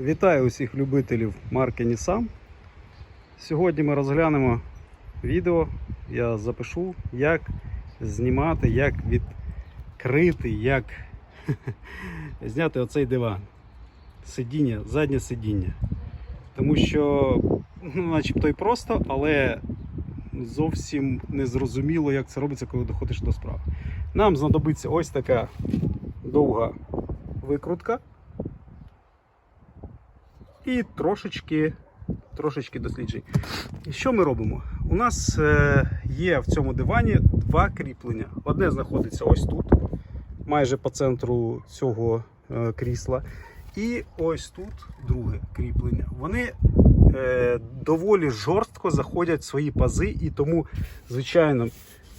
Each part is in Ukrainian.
Вітаю усіх любителів марки Nissan. Сьогодні ми розглянемо відео. Я запишу, як знімати, як відкрити, як зняти оцей диван. Сидіння, заднє сидіння. Тому що, ну, начебто і просто, але зовсім не зрозуміло, як це робиться, коли доходиш до справи. Нам знадобиться ось така довга викрутка і трошечки, трошечки досліджень. Що ми робимо? У нас е, є в цьому дивані два кріплення. Одне знаходиться ось тут, майже по центру цього е, крісла. І ось тут друге кріплення. Вони е, доволі жорстко заходять в свої пази, і тому, звичайно,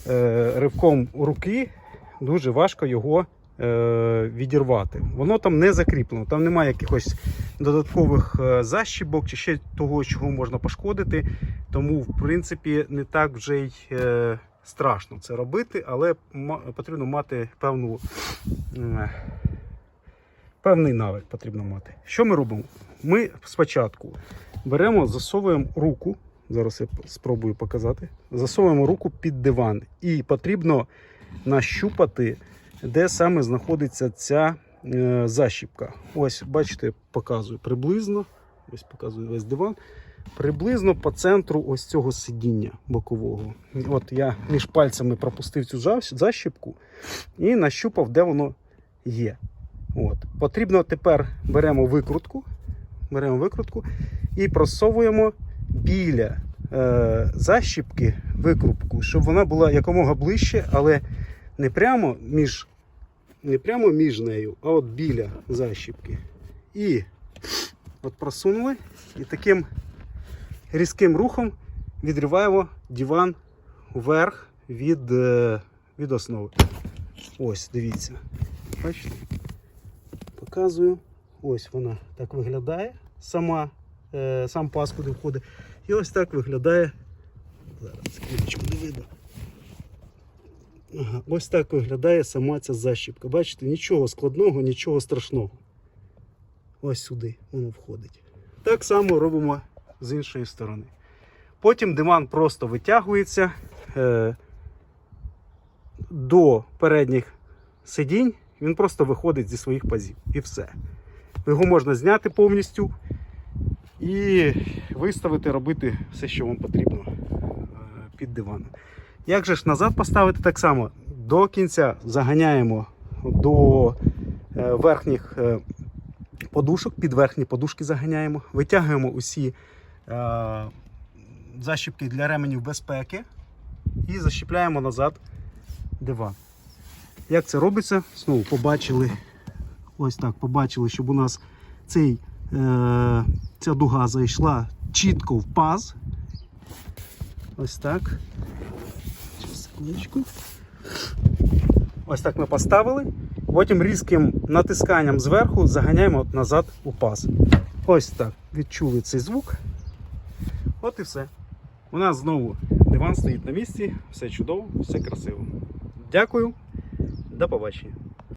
е, ривком руки дуже важко його відірвати. Воно там не закріплено, там немає якихось додаткових е, защібок чи ще того, чого можна пошкодити. Тому, в принципі, не так вже й е, страшно це робити, але потрібно мати певну. Певний навик потрібно мати. Що ми робимо? Ми спочатку беремо, засовуємо руку. Зараз я спробую показати. Засовуємо руку під диван, і потрібно нащупати, де саме знаходиться ця е, защіпка. Ось, бачите, показую приблизно. Ось показую весь диван. Приблизно по центру ось цього сидіння бокового. От я між пальцями пропустив цю защіпку і нащупав, де воно є. От. Потрібно тепер беремо викрутку, беремо викрутку і просовуємо біля е, защіпки викрутку, щоб вона була якомога ближче, але не прямо між, не прямо між нею, а от біля защіпки. І от просунули і таким різким рухом відриваємо диван вверх від, е, від основи. Ось, дивіться. Бачите? Показую. Ось вона так виглядає. Сама, е, сам пас куди входить. І ось так виглядає. Зараз секундочку не видно. Ось так виглядає сама ця защіпка. Бачите, нічого складного, нічого страшного. Ось сюди воно входить. Так само робимо з іншої сторони. Потім диван просто витягується е, до передніх сидінь, він просто виходить зі своїх пазів. І все. Його можна зняти повністю і виставити, робити все, що вам потрібно е, під диваном. Як же ж назад поставити так само? До кінця заганяємо до е, верхніх е, подушок, під верхні подушки заганяємо, витягуємо усі е, защіпки для ременів безпеки і защіпляємо назад диван. Як це робиться? Знову побачили. Ось так побачили, щоб у нас цей, ця дуга зайшла чітко в паз. Ось так. Секундочку. Ось так ми поставили. Потім різким натисканням зверху заганяємо назад у паз. Ось так. Відчули цей звук. От і все. У нас знову диван стоїть на місці, все чудово, все красиво. Дякую, до побачення.